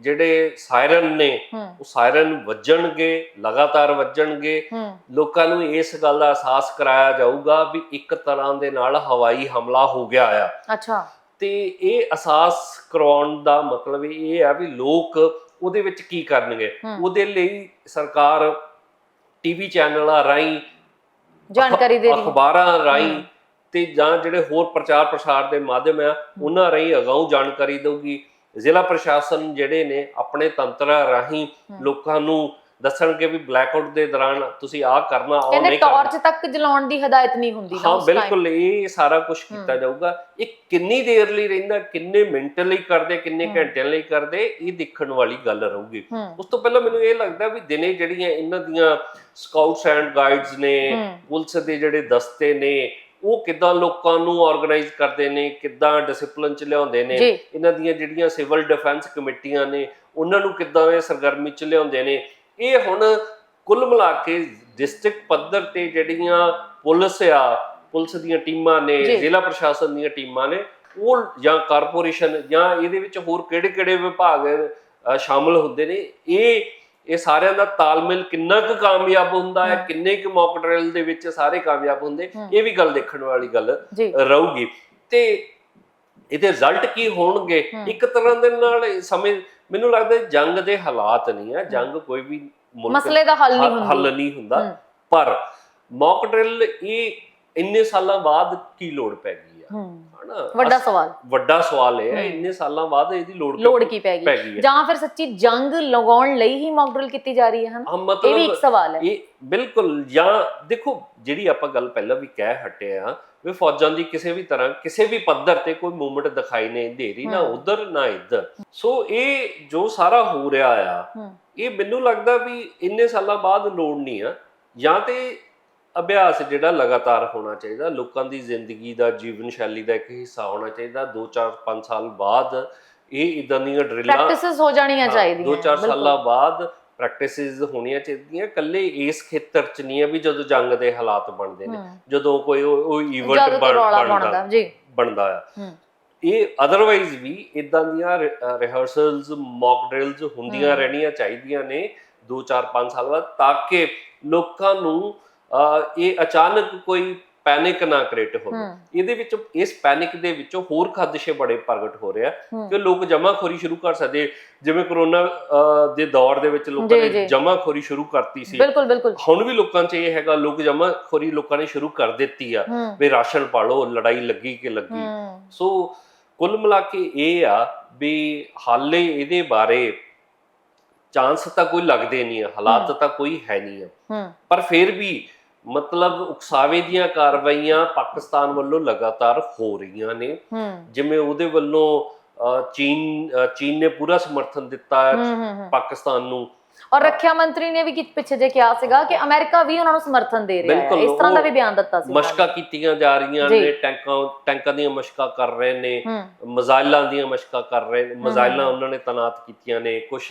ਜਿਹੜੇ ਸਾਇਰਨ ਨੇ ਉਹ ਸਾਇਰਨ ਵੱਜਣਗੇ ਲਗਾਤਾਰ ਵੱਜਣਗੇ। ਲੋਕਾਂ ਨੂੰ ਇਸ ਗੱਲ ਦਾ ਅਹਿਸਾਸ ਕਰਾਇਆ ਜਾਊਗਾ ਵੀ ਇੱਕ ਤਰ੍ਹਾਂ ਦੇ ਨਾਲ ਹਵਾਈ ਹਮਲਾ ਹੋ ਗਿਆ ਆ। ਅੱਛਾ। ਤੇ ਇਹ ਅਹਿਸਾਸ ਕਰਵਾਉਣ ਦਾ ਮਤਲਬ ਇਹ ਆ ਵੀ ਲੋਕ ਉਹਦੇ ਵਿੱਚ ਕੀ ਕਰਨਗੇ। ਉਹਦੇ ਲਈ ਸਰਕਾਰ ਟੀਵੀ ਚੈਨਲਾਂ ਰਾਹੀਂ ਜਾਣਕਾਰੀ ਦੇ ਰਹੀ। ਅਖਬਾਰਾਂ ਹੂੰ। ਤੇ ਜਾਂ ਜਿਹੜੇ ਹੋਰ ਪ੍ਰਚਾਰ ਪ੍ਰਸਾਰ ਦੇ ਮਾਧਿਅਮ ਆ ਉਹਨਾਂ ਰਾਹੀਂ ਅਗਾਊਂ ਜਾਣਕਾਰੀ ਦਊਗੀ ਜ਼ਿਲ੍ਹਾ ਪ੍ਰਸ਼ਾਸਨ ਜਿਹੜੇ ਨੇ ਆਪਣੇ ਤੰਤਰਾਂ ਰਾਹੀਂ। ਲੋਕਾਂ ਨੂੰ ਦੱਸਣਗੇ ਵੀ ਬਲੈਕਆਊਟ ਦੇ ਦੌਰਾਨ ਤੁਸੀਂ ਆਹ ਕਰਨਾ ਕਹਿੰਦੇ ਨਹੀਂ ਕਰਨਾ ਟਾਰਚ ਤੱਕ ਜਲਾਉਣ ਦੀ ਹਦਾਇਤ ਨਹੀਂ ਹੁੰਦੀ ਹਾਂ। ਬਿਲਕੁਲ ਇਹ ਸਾਰਾ ਕੁਝ ਕੀਤਾ ਜਾਊਗਾ ਇਹ ਕਿੰਨੀ ਦੇਰ ਲਈ ਰਹਿੰਦਾ ਕਿੰਨੇ ਮਿੰਟ ਲਈ ਕਰਦੇ ਕਿੰਨੇ। ਘੰਟਿਆਂ ਲਈ ਕਰਦੇ ਇਹ ਦੇਖਣ ਵਾਲੀ ਗੱਲ ਰਹੂਗੀ ਉਸ ਤੋਂ ਪਹਿਲਾਂ ਮੈਨੂੰ ਇਹ ਲੱਗਦਾ ਵੀ ਦਿਨੇ ਜਿਹੜੀਆਂ ਇਹਨਾਂ ਦੀਆਂ ਸਕਾਊਟਸ ਐਂਡ ਗਾਈਡਸ ਨੇ। ਪੁਲਿਸ ਦੇ ਜਿਹੜੇ ਦਸਤੇ ਨੇ ਉਹ ਕਿੱਦਾਂ ਲੋਕਾਂ ਨੂੰ ਆਰਗੇਨਾਈਜ਼ ਕਰਦੇ ਨੇ ਕਿੱਦਾਂ ਡਿਸਪਲਿਨ ਚ ਲਿਆਉਂਦੇ ਨੇ ਇਹਨਾਂ ਦੀਆਂ ਜਿਹੜੀਆਂ ਸਿਵਲ ਡਿਫੈਂਸ ਕਮੇਟੀਆਂ ਨੇ ਉਹਨਾਂ ਨੂੰ ਕਿੱਦਾਂ ਇਹ ਸਰਗਰਮੀ ਚ ਲਿਆਉਂਦੇ ਨੇ ਇਹ ਹੁਣ ਕੁੱਲ ਮਿਲਾ ਕੇ ਡਿਸਟ੍ਰਿਕਟ ਪੱਧਰ ਤੇ ਜਿਹੜੀਆਂ ਪੁਲਿਸ ਆ ਪੁਲਿਸ ਦੀਆਂ ਟੀਮਾਂ ਨੇ। ਜ਼ਿਲ੍ਹਾ ਪ੍ਰਸ਼ਾਸਨ ਦੀਆਂ ਟੀਮਾਂ ਨੇ ਉਹ ਜਾਂ ਕਾਰਪੋਰੇਸ਼ਨ ਜਾਂ ਇਹਦੇ ਵਿੱਚ ਹੋਰ ਕਿਹੜੇ-ਕਿਹੜੇ ਵਿਭਾਗ ਸ਼ਾਮਲ ਹੁੰਦੇ ਨੇ ਇਹ ਇਹ ਸਾਰਿਆਂ ਦਾ ਤਾਲਮੇਲ ਕਿੰਨਾ ਕੁ ਕਾਮਯਾਬ ਹੁੰਦਾ ਹੈ। ਕਿੰਨੇ ਕੁ ਮੌਕ ਡਰਿਲ ਦੇ ਵਿੱਚ ਸਾਰੇ ਕਾਮਯਾਬ ਹੁੰਦੇ। ਇਹ ਵੀ ਗੱਲ ਦੇਖਣ ਵਾਲੀ ਗੱਲ ਰਹੂਗੀ ਤੇ ਇਹਦੇ ਰਿਜ਼ਲਟ ਕੀ ਹੋਣਗੇ। ਇੱਕ ਤਰ੍ਹਾਂ ਦੇ ਨਾਲ ਸਮੇਂ ਮੈਨੂੰ ਲੱਗਦਾ ਜੰਗ ਦੇ ਹਾਲਾਤ ਨਹੀਂ ਆ ਜੰਗ ਕੋਈ ਵੀ ਮਸਲੇ ਦਾ ਹੱਲ ਨਹੀਂ ਹੱਲ- ਹੱਲ ਹੁੰਦੀ ਨਹੀਂ ਹੁੰਦਾ। ਪਰ ਮੌਕ ਡਰਿਲ ਇਹ ਇੰਨੇ ਸਾਲਾਂ ਬਾਅਦ ਕੀ ਲੋੜ ਪੈ ਗਈ ਹਨਾ? ਵੱਡਾ ਸਵਾਲ। ਵੱਡਾ ਸਵਾਲ ਇਹ ਹੈ। ਇੰਨੇ ਸਾਲਾਂ ਬਾਅਦ ਇਹਦੀ ਲੋੜ ਕਿਉਂ ਲੋੜ ਕੀ ਪੈ ਗਈ? ਜਾਂ ਫਿਰ ਸੱਚੀ ਜੰਗ ਲਗਾਉਣ ਲਈ ਹੀ ਮੌਕ ਡਰਿਲ ਕੀਤੀ ਜਾ ਰਹੀ ਹੈ ਹਨ? ਇਹ ਵੀ ਇੱਕ ਸਵਾਲ ਹੈ। ਇਹ ਬਿਲਕੁਲ ਜਾਂ ਦੇਖੋ ਜਿਹੜੀ ਆਪਾਂ ਗੱਲ ਪਹਿਲਾਂ ਵੀ ਕਹਿ ਹਟੇ ਆ ਵੀ ਫੌਜਾਂ ਦੀ ਕਿਸੇ ਵੀ ਤਰ੍ਹਾਂ ਕਿਸੇ ਵੀ ਪੱਧਰ ਤੇ ਕੋਈ ਮੂਵਮੈਂਟ ਦਿਖਾਈ ਨਹੀਂ ਦੇ ਰਹੀ ਨਾ। ਉਧਰ ਨਾ ਇੱਧਰ। ਸੋ ਇਹ ਜੋ ਸਾਰਾ ਹੋ ਰਿਹਾ ਆ ਇਹ ਮੈਨੂੰ ਲੱਗਦਾ ਵੀ ਇੰਨੇ ਸਾਲਾਂ ਬਾਅਦ ਲੋੜ ਨਹੀਂ ਆ ਜਾਂ ਤੇ ਅਭਿਆਸ ਜਿਹੜਾ ਲਗਾਤਾਰ ਹੋਣਾ ਚਾਹੀਦਾ ਲੋਕਾਂ ਦੀ ਜ਼ਿੰਦਗੀ ਦਾ ਜੀਵਨ ਸ਼ੈਲੀ ਦਾ ਇੱਕ ਹਿੱਸਾ ਹੋਣਾ ਚਾਹੀਦਾ 2 4 5 ਸਾਲ ਬਾਅਦ ਇਹ ਇਦਾਂ ਦੀਆਂ ਡਰਿਲਾਂ ਪ੍ਰੈਕਟਿਸਸ ਹੋ ਜਾਣੀਆਂ ਚਾਹੀਦੀਆਂ 2 4 ਬਿਲਕੁਲ। ਸਾਲਾਂ ਬਾਅਦ ਪ੍ਰੈਕਟਿਸਿਸ ਹੋਣੀਆਂ ਚਾਹੀਦੀਆਂ ਕੱਲੇ ਇਸ ਖੇਤਰ ਚ ਨਹੀਂ ਆ ਵੀ ਜਦੋਂ ਜੰਗ ਦੇ ਹਾਲਾਤ ਬਣਦੇ ਨੇ ਹੂੰ। ਜਦੋਂ ਕੋਈ ਉਹ ਰੌਲਾ ਬਣਦਾ ਬਣਦਾ ਜੀ ਬਣਦਾ ਆ ਹੂੰ ਇਹ ਅਦਰਵਾਈਜ਼ ਵੀ ਇਦਾਂ ਦੀਆਂ ਰਿਹਰਸਲਸ ਮੌਕ ਡਰਿਲਸ ਹੁੰਦੀਆਂ। ਰਹਿਣੀਆਂ ਚਾਹੀਦੀਆਂ ਨੇ 2 4 5 ਸਾਲ ਬਾਅਦ ਤਾਂ ਕਿ ਲੋਕਾਂ ਨੂੰ ਇਹ ਅਚਾਨਕ ਕੋਈ ਪੈਨਿਕ ਨਾ ਕ੍ਰੀਏਟ ਹੋਵੇ। ਇਹਦੇ ਵਿੱਚ ਇਸ ਪੈਨਿਕ ਦੇ ਵਿੱਚੋਂ ਹੋਰ ਖਦਸ਼ੇ ਬੜੇ ਪ੍ਰਗਟ ਹੋ ਰਿਹਾ। ਕਿ ਲੋਕ ਜਮਾਖੋਰੀ ਸ਼ੁਰੂ ਕਰ ਸਕਦੇ। ਜਿਵੇਂ ਕਰੋਨਾ ਦੇ ਦੌਰ ਦੇ ਵਿੱਚ ਲੋਕਾਂ ਨੇ। ਜਮਾਖੋਰੀ ਸ਼ੁਰੂ ਕਰਤੀ ਸੀ। ਬਿਲਕੁਲ ਬਿਲਕੁਲ। ਹੁਣ ਵੀ ਲੋਕਾਂ 'ਚ ਇਹ ਹੈਗਾ ਲੋਕ ਜਮਾਖੋਰੀ ਲੋਕਾਂ ਨੇ ਸ਼ੁਰੂ ਕਰ ਦਿੱਤੀ ਆ। ਵੀ ਰਾਸ਼ਨ ਪਾਲੋ ਲੜਾਈ ਲੱਗੀ ਕਿ ਲੱਗੀ। ਸੋ ਕੁੱਲ ਮਿਲਾ ਕੇ ਇਹ ਆ ਵੀ ਹਾਲੇ ਇਹਦੇ ਬਾਰੇ ਚਾਂਸ ਤਾਂ ਕੋਈ ਲੱਗਦੇ ਨਹੀਂ ਆ ਹਾਲਾਤ ਤਾਂ ਕੋਈ ਹੈ ਨਹੀਂ ਆ। ਪਰ ਫਿਰ ਵੀ ਮਤਲਬ ਉਕਸਾਵੇ ਦੀਆਂ ਕਾਰਵਾਈਆਂ ਪਾਕਿਸਤਾਨ ਵੱਲੋਂ ਲਗਾਤਾਰ ਹੋ ਰਹੀਆਂ ਨੇ ਜਿਵੇਂ ਉਹਦੇ ਵੱਲੋਂ ਚੀਨ ਚੀਨ ਨੇ ਪੂਰਾ ਸਮਰਥਨ ਦਿੱਤਾ। ਪਾਕਿਸਤਾਨ ਨੂੰ ਔਰ ਰੱਖਿਆ ਮੰਤਰੀ ਨੇ ਵੀ ਕਿ ਪਿੱਛੇ ਜੇ ਕਿਹਾ ਸੀਗਾ ਕਿ ਅਮਰੀਕਾ ਵੀ ਉਹਨਾਂ ਨੂੰ ਸਮਰਥਨ ਦੇ ਰਿਹਾ ਹੈ ਇਸ ਤਰ੍ਹਾਂ ਦਾ ਵੀ ਬਿਆਨ ਦਿੱਤਾ ਸੀ ਮਸ਼ਕਾਂ ਕੀਤੀਆਂ ਜਾ ਰਹੀਆਂ। ਨੇ ਟੈਂਕਾਂ ਟੈਂਕਾਂ ਦੀਆਂ ਮਸ਼ਕਾਂ ਕਰ ਰਹੇ ਨੇ ਮਜ਼ਾਇਲਾਂ ਦੀਆਂ ਮਸ਼ਕਾਂ ਕਰ ਰਹੇ ਨੇ ਮਜ਼ਾਇਲਾਂ। ਉਹਨਾਂ ਨੇ ਤਨਾਤ ਕੀਤੀਆਂ ਨੇ ਕੁਝ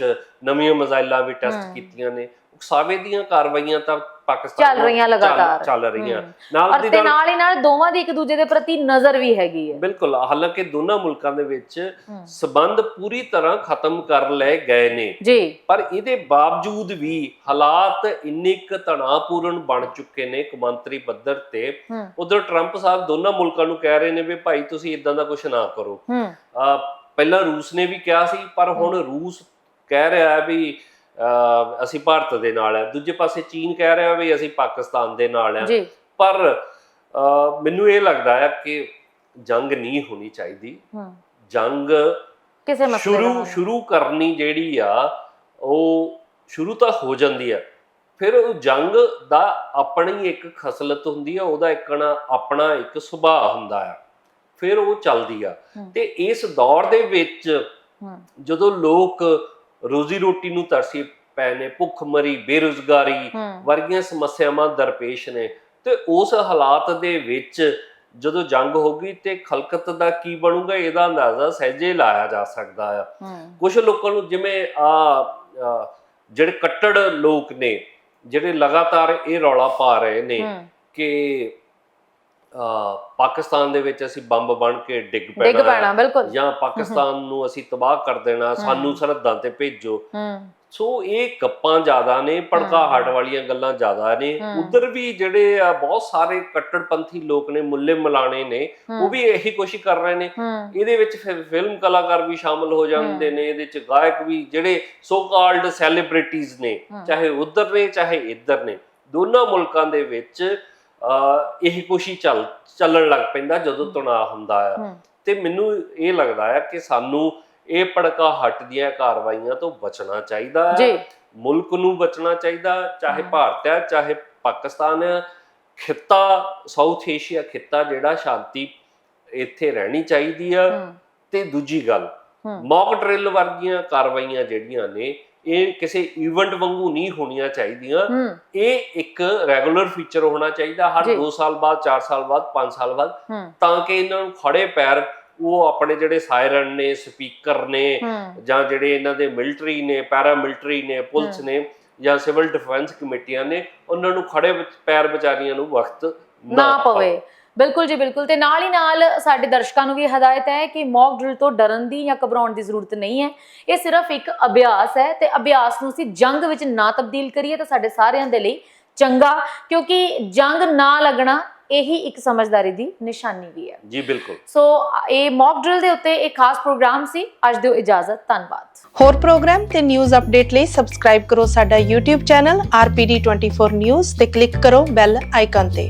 ਨਵੀਆਂ ਮਜ਼ਾਇਲਾਂ ਵੀ ਟੈਸਟ। ਕੀਤੀਆਂ ਨੇ ਉਕਸਾਵੇ ਦੀਆਂ ਕਾਰਵਾਈਆਂ ਤਾਂ ਪਾਕਿਸਤਾਨ ਚੱਲ ਰਹੀਆਂ ਲਗਾਤਾਰ। ਚੱਲ ਰਹੀਆਂ। ਨਾਲ ਦੀ ਨਾਲ ਹੀ ਨਾਲ ਦੋਵਾਂ ਦੀ ਇੱਕ ਦੂਜੇ ਦੇ ਪ੍ਰਤੀ ਨਜ਼ਰ ਵੀ ਹੈਗੀ ਹੈ। ਬਿਲਕੁਲ ਹਾਲਾਂਕਿ ਦੋਨਾਂ ਮੁਲਕਾਂ ਦੇ ਵਿੱਚ। ਸਬੰਧ ਪੂਰੀ ਤਰ੍ਹਾਂ ਖਤਮ ਕਰ ਲਏ ਗਏ ਨੇ। ਜੀ। ਪਰ ਇਹਦੇ ਬਾਵਜੂਦ ਵੀ ਹਾਲਾਤ ਇੰਨੇ ਕੁ ਤਣਾਅਪੂਰਨ ਬਣ ਚੁੱਕੇ ਨੇ ਕੌਮਾਂਤਰੀ ਪੱਧਰ ਤੇ। ਉਧਰ ਟਰੰਪ ਸਾਹਿਬ ਦੋਨਾਂ ਮੁਲਕਾਂ ਨੂੰ ਕਹਿ ਰਹੇ ਨੇ ਵੀ ਭਾਈ ਤੁਸੀਂ ਇਦਾਂ ਦਾ ਕੁਝ ਨਾ ਕਰੋ। ਪਹਿਲਾਂ ਰੂਸ ਨੇ ਵੀ ਕਿਹਾ ਸੀ ਪਰ ਹੁਣ ਰੂਸ ਕਹਿ ਰਿਹਾ ਹੈ ਵੀ ਅਸੀਂ ਭਾਰਤ ਦੇ ਨਾਲ ਹੈ ਦੂਜੇ ਪਾਸੇ ਚੀਨ ਕਹਿ ਰਿਹਾ ਵੀ ਅਸੀਂ ਪਾਕਿਸਤਾਨ ਦੇ ਨਾਲ ਹੈ ਪਰ ਮੈਨੂੰ ਇਹ ਲੱਗਦਾ ਹੈ ਕਿ ਜੰਗ ਨਹੀਂ ਹੋਣੀ ਚਾਹੀਦੀ। ਜੰਗ ਕਿਸੇ ਮਸਲੇ ਸ਼ੁਰੂ। ਸ਼ੁਰੂ ਕਰਨੀ ਜਿਹੜੀ ਆ ਉਹ ਸ਼ੁਰੂ ਤਾਂ ਹੋ ਜਾਂਦੀ ਆ। ਫਿਰ ਉਹ ਜੰਗ ਦਾ ਆਪਣੀ ਇੱਕ ਖਸਲਤ ਹੁੰਦੀ ਆ ਉਹਦਾ ਇੱਕ ਨਾ ਆਪਣਾ ਇੱਕ ਸੁਭਾਅ ਹੁੰਦਾ ਆ। ਫਿਰ ਉਹ ਚੱਲਦੀ ਆ। ਤੇ ਇਸ ਦੌਰ ਦੇ ਵਿੱਚ ਜਦੋਂ ਲੋਕ ਰੋਜ਼ੀ ਰੋਟੀ ਨੂੰ ਤਰਸੀ ਪਏ ਨੇ ਭੁੱਖਮਰੀ ਬੇਰੁਜ਼ਗਾਰੀ ਹੂੰ। ਵਰਗੀਆਂ ਸਮੱਸਿਆਵਾਂ ਦਰਪੇਸ਼ ਨੇ। ਤੇ ਉਸ ਹਾਲਾਤ ਦੇ ਵਿੱਚ ਜਦੋਂ ਜੰਗ ਹੋਗੀ ਤੇ ਖਲਕਤ ਦਾ ਕੀ ਬਣੂਗਾ ਇਹਦਾ ਅੰਦਾਜ਼ਾ ਸਹਿਜੇ ਲਾਇਆ ਜਾ ਸਕਦਾ ਆ। ਹੂੰ। ਕੁਝ ਲੋਕਾਂ ਨੂੰ ਜਿਵੇਂ ਆ ਜਿਹੜੇ ਕੱਟੜ ਲੋਕ ਨੇ ਜਿਹੜੇ ਲਗਾਤਾਰ ਇਹ ਰੌਲਾ ਪਾ ਰਹੇ ਨੇ ਹੂੰ। ਕਿ ਪਾਕਿਸਤਾਨ ਦੇ ਵਿੱਚ ਅਸੀਂ ਬੰਬ ਬਣ ਕੇ ਡਿੱਗ ਡਿੱਗ ਪੈਣਾ ਪੈਣਾ ਬਿਲਕੁਲ। ਜਾਂ ਪਾਕਿਸਤਾਨ ਨੂੰ ਅਸੀਂ ਤਬਾਹ ਕਰ ਦੇਣਾ ਸਾਨੂੰ ਸਰਹੱਦਾਂ ਤੇ ਭੇਜੋ। ਸੋ ਇਹ ਗੱਪਾਂ ਜ਼ਿਆਦਾ ਨੇ ਭੜਕਾਹਟ ਵਾਲੀਆਂ ਗੱਲਾਂ ਜ਼ਿਆਦਾ ਨੇ। ਉਧਰ ਵੀ ਜਿਹੜੇ ਆ ਬਹੁਤ ਸਾਰੇ ਕੱਟੜਪੰਥੀ ਲੋਕ ਨੇ ਮੁੱਲੇ ਮਲਾਣੇ ਨੇ ਉਹ ਵੀ ਇਹੀ ਕੋਸ਼ਿਸ਼ ਕਰ ਰਹੇ ਨੇ। ਇਹਦੇ ਵਿੱਚ ਫਿਰ ਫਿਲਮ ਕਲਾਕਾਰ ਵੀ ਸ਼ਾਮਲ ਹੋ ਜਾਂਦੇ ਨੇ ਇਹਦੇ ਚ ਗਾਇਕ ਵੀ ਜਿਹੜੇ ਸੋ ਕਾਲਡ ਸੈਲੀਬ੍ਰਿਟੀਜ਼ ਨੇ ਚਾਹੇ ਉਧਰ ਨੇ ਚਾਹੇ ਇੱਧਰ ਨੇ। ਦੋਨਾਂ ਮੁਲਕਾਂ ਦੇ ਵਿੱਚ ਇਹੀ ਕੋਸ਼ਿਸ਼ ਚੱਲ ਚੱਲਣ ਲੱਗ ਪੈਂਦਾ ਜਦੋਂ ਤਣਾਅ ਹੁੰਦਾ ਆ। ਤੇ ਮੈਨੂੰ ਇਹ ਲੱਗਦਾ ਆ ਕਿ ਸਾਨੂੰ ਇਹ ਭੜਕਾਹਟ ਦੀਆਂ ਕਾਰਵਾਈਆਂ ਤੋਂ ਬਚਣਾ ਚਾਹੀਦਾ ਹੈ ਜੀ। ਮੁਲਕ ਨੂੰ ਬਚਣਾ ਚਾਹੀਦਾ ਚਾਹੇ ਭਾਰਤ ਹੈ ਚਾਹੇ ਪਾਕਿਸਤਾਨ ਹੈ ਖਿੱਤਾ ਸਾਊਥ ਏਸ਼ੀਆ ਖਿੱਤਾ ਜਿਹੜਾ ਸ਼ਾਂਤੀ ਇੱਥੇ ਰਹਿਣੀ ਚਾਹੀਦੀ ਆ। ਤੇ ਦੂਜੀ ਗੱਲ। ਮੌਕ ਡਰਿਲ ਵਰਗੀਆਂ ਕਾਰਵਾਈਆਂ ਜਿਹੜੀਆਂ ਨੇ ਇਹ ਕਿਸੇ ਇਵੈਂਟ ਵਾਂਗੂ ਨਹੀਂ ਹੋਣੀਆਂ ਚਾਹੀਦੀਆਂ। ਇਹ ਇੱਕ ਰੈਗੂਲਰ ਫੀਚਰ ਹੋਣਾ ਚਾਹੀਦਾ ਹਰ ਜੀ। 2 ਸਾਲ ਬਾਅਦ 4 ਸਾਲ ਬਾਅਦ 5 ਸਾਲ ਬਾਅਦ। ਤਾਂ ਕਿ ਇਹਨਾਂ ਨੂੰ ਖੜੇ ਪੈਰ ਉਹ ਆਪਣੇ ਜਿਹੜੇ ਸਾਇਰਨ ਨੇ ਸਪੀਕਰ ਨੇ ਜਾਂ ਜਿਹੜੇ ਇਹਨਾਂ ਦੇ ਮਿਲਟਰੀ ਨੇ ਪੈਰਾ ਮਿਲਟਰੀ ਨੇ ਪੁਲਿਸ ਨੇ ਜਾਂ ਸਿਵਲ ਡਿਫੈਂਸ ਕਮੇਟੀਆਂ ਨੇ ਉਹਨਾਂ ਨੂੰ ਖੜੇ ਪੈਰ ਵਿਚਾਰੀਆਂ ਨੂੰ ਵਕਤ ਨਾ ਪਵੇ। ਬਿਲਕੁਲ ਜੀ ਬਿਲਕੁਲ। ਤੇ ਨਾਲ ਹੀ ਨਾਲ ਸਾਡੇ ਦਰਸ਼ਕਾਂ ਨੂੰ ਵੀ ਹਦਾਇਤ ਹੈ ਕਿ ਮੌਕ ਡਰਿਲ ਤੋਂ ਡਰਨ ਦੀ ਜਾਂ ਘਬਰਾਉਣ ਦੀ ਜ਼ਰੂਰਤ ਨਹੀਂ ਹੈ। ਇਹ ਸਿਰਫ ਇੱਕ ਅਭਿਆਸ ਹੈ ਤੇ ਅਭਿਆਸ ਨੂੰ ਅਸੀਂ ਜੰਗ ਵਿੱਚ ਨਾ ਤਬਦੀਲ ਕਰੀਏ ਤਾਂ ਸਾਡੇ ਸਾਰਿਆਂ ਦੇ ਲਈ ਚੰਗਾ ਕਿਉਂਕਿ ਜੰਗ ਨਾ ਲੱਗਣਾ ਇਹੀ ਇੱਕ ਸਮਝਦਾਰੀ ਦੀ ਨਿਸ਼ਾਨੀ ਵੀ ਹੈ। ਜੀ ਬਿਲਕੁਲ। ਸੋ ਇਹ ਮੌਕ ਡਰਿਲ ਦੇ ਉੱਤੇ ਇੱਕ ਖਾਸ ਪ੍ਰੋਗਰਾਮ ਸੀ। ਅੱਜ ਦਿਓ ਇਜਾਜ਼ਤ ਧੰਨਵਾਦ। ਹੋਰ ਪ੍ਰੋਗਰਾਮ ਤੇ ਨਿਊਜ਼ ਅਪਡੇਟ ਲਈ ਸਬਸਕ੍ਰਾਈਬ ਕਰੋ ਸਾਡਾ YouTube ਚੈਨਲ RPD24 News ਤੇ ਕਲਿੱਕ ਕਰੋ ਬੈਲ ਆਈਕਨ ਤੇ।